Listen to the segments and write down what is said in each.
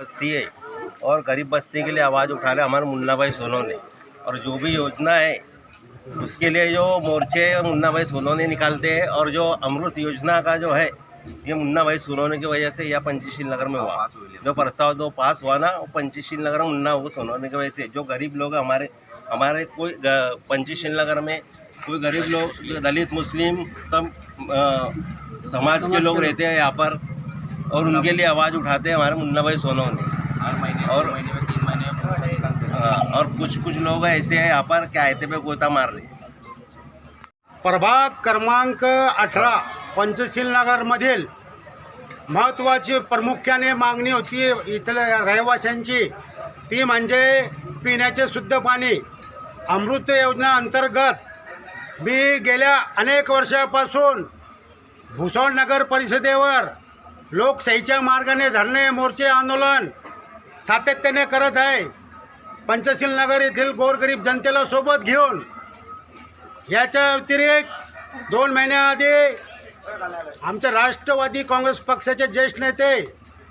बस्ती है और गरीब बस्ती के लिए आवाज़ उठा रहे हमारे मुन्ना भाई सोनो ने और जो भी योजना है, उसके लिए जो मोर्चे मुन्ना भाई सोनो ने निकालते हैं और जो अमृत योजना का जो है, ये मुन्ना भाई सोनोने की वजह से यह पंचशील नगर में हुआ। जो प्रस्ताव दो पास हुआ ना, वो पंचशील नगर में मुन्ना वो सोनोने की वजह से। जो गरीब लोग हमारे हमारे कोई पंचशील नगर में, कोई गरीब लोग, दलित, मुस्लिम सब समाज के लोग रहते हैं यहाँ पर। और उनके लिए आवाज़ उठाते हैं हमारे मुन्ना भाई सोनोने महीने और- और महीने में तीन महीने में और कुछ कुछ लोग ऐसे हैं यहाँ पर क्या आयते पे गोता मार रहे प्रभाग क्रमांक अठरा पंचशील नगरमधील महत्त्वाची प्रामुख्याने मागणी होती इथल्या रहिवाशांची ती म्हणजे पिण्याचे शुद्ध पाणी. अमृत योजना अंतर्गत मी गेल्या अनेक वर्षापासून भुसवळ नगर परिषदेवर लोकशाहीच्या मार्गाने धरणे मोर्चे आंदोलन सातत्याने करत आहे. पंचशील नगर येथील गोरगरीब जनतेला सोबत घेऊन याच्या व्यतिरिक्त दोन महिन्याआधी आमच्या राष्ट्रवादी काँग्रेस पक्षाचे ज्येष्ठ नेते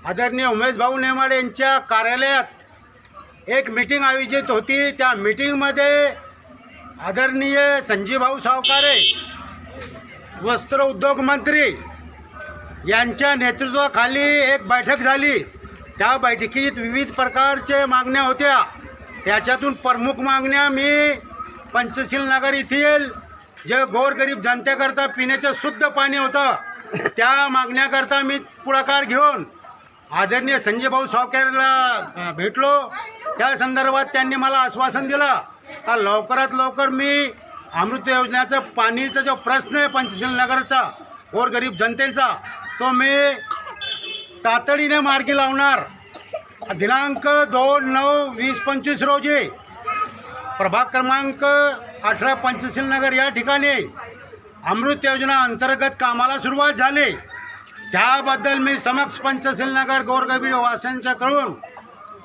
आदरणीय उमेश भाऊ नेमाडे यांच्या कार्यालयात एक मीटिंग आयोजित होती. त्या मीटिंगमध्ये आदरणीय संजीभाऊ सावकारे वस्त्र उद्योग मंत्री यांच्या नेतृत्वाखाली एक बैठक झाली. त्या बैठकीत विविध प्रकारचे मागण्या होत्या. त्याच्यातून प्रमुख मागण्या मी पंचशील नगर येथील जे गोरगरीब जनतेकरता पिण्याचं शुद्ध पाणी होतं त्या मागण्याकरता मी पुढाकार घेऊन आदरणीय संजयभाऊ सावकेरला भेटलो. त्या संदर्भात त्यांनी मला आश्वासन दिलं का लवकरात लवकर मी अमृत योजनेचं पाणीचा जो प्रश्न आहे पंचशील नगरचा गोरगरीब जनतेचा तो मी तातडीने मार्गी लावणार. दिनांक दोन नऊ वीस पंचवीस रोजी. प्रभाग क्रमांक अठरा पंचशील नगर या ठिकाणी अमृत योजना अंतर्गत कामाला सुरुवात झाली. त्याबद्दल मी समक्ष पंचशील नगर गोरगबी वासियांच्याकडून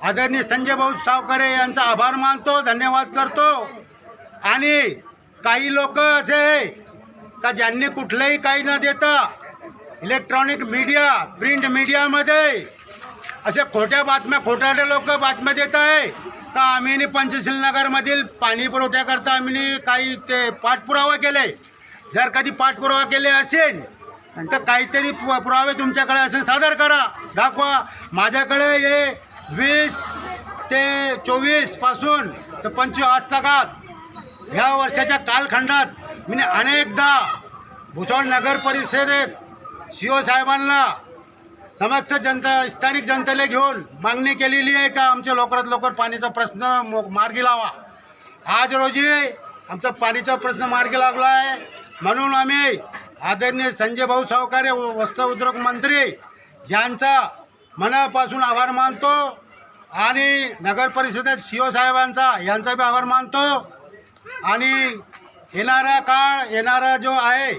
आदरणीय संजय भाऊ सावकारे यांचा आभार मानतो धन्यवाद करतो. आणि काही लोक असे का ज्यांनी कुठलंही काही न देता इलेक्ट्रॉनिक मीडिया प्रिंट मीडियामध्ये असे खोट्या बातम्या खोटाटे लोक बातम्या देत आहे. का आम्ही पंचशील नगरमधील पाणी पुरवठ्याकरता आम्ही काही ते पाठपुरावा केले. जर कधी पाठपुरावा केले असेल तर काहीतरी पु- पुरावे तुमच्याकडे असेल सादर करा. दाखवा. माझ्याकडे हे वीस ते चोवीसपासून तर पंचवीस आजतकात ह्या वर्षाच्या कालखंडात मी अनेकदा भुसावळ नगर परिषदेत सी ओ साहेबांना समक्ष जनता स्थानिक जनतेला घेऊन मागणी केलेली आहे का आमच्या लवकरात लवकर पाणीचा प्रश्न मो- मार्गी लावा. आज रोजी आमचा पाणीचा प्रश्न मार्गी लागला आहे म्हणून आम्ही आदरणीय संजय भाऊ सावकारे व- वस्त्र उद्योग मंत्री यांचा मनापासून आभार मानतो आणि नगर परिषदेत सी ओ साहेबांचा यांचा बी आभार मानतो. आणि येणारा काळ येणारा जो आहे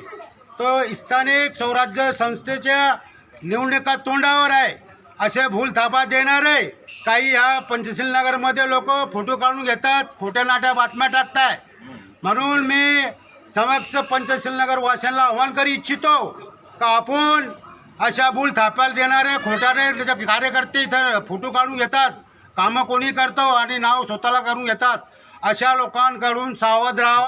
तो स्थानिक स्वराज्य संस्थेच्या निवडणुका तोंडावर आहे. असे भूल थापा आहे काही ह्या पंचशील नगरमध्ये लोक फोटो काढून घेतात खोट्या नाट्या बातम्या टाकताय. म्हणून मी समक्ष पंचशील नगर वाशांना आव्हान करी इच्छितो का आपण अशा भूल थाप्याला देणारे खोटारे कार्यकर्ते इथं फोटो काढून घेतात कामं कोणी करतो आणि नाव स्वतःला करून घेतात अशा लोकांकडून सावध राहा.